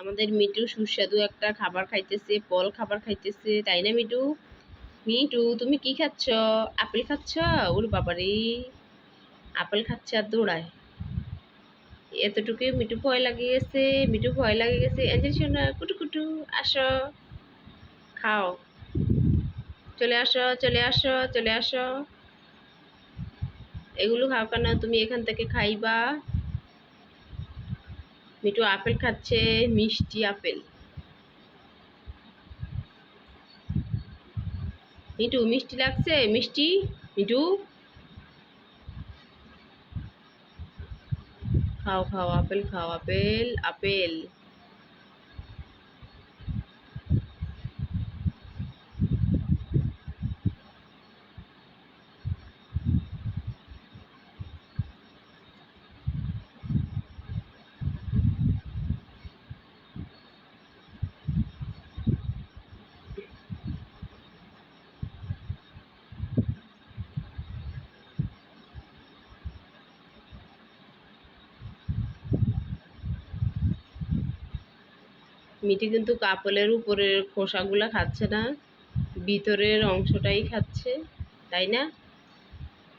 আমাদের মিটু সুস্বাদু একটা খাবার খাইতেছে ফল খাবার খাইতেছে, তাই না মিটু মিটু তুমি কি খাচ্ছ? আপেল খাচ্ছ? ওর বাবারে, আপেল খাচ্ছে আর দৌড়ায়। এতটুকু মিটু ভয় লাগে গেছে মিটু ভয় লাগে গেছে এঞ্জেল শোনা, কুটু কুটু, আসো, খাও। চলে আসো চলে আসো চলে আসো। এগুলো খাও কেন? তুমি এখান থেকে খাইবা। মিটু আপেল খাচ্ছে, মিষ্টি আপেল। মিঠু, মিষ্টি লাগছে? মিষ্টি? মিঠু? খাও খাও, আপেল খাও, আপেল আপেল। মিটি কিন্তু কাপলের উপরের খোসাগুলো খাচ্ছে না, ভিতরের অংশটাই খাচ্ছে, তাই না?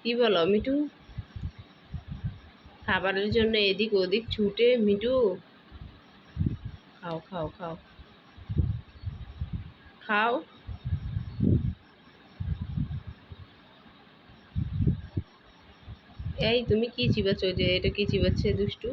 কি বলো মিটু খাবারের জন্য এদিক ওদিক ছুটে মিটু খাও খাও খাও। খাও। এই তুমি কি চিবাচ্ছ যে, এটা কি চিবাচ্ছে দুষ্টু?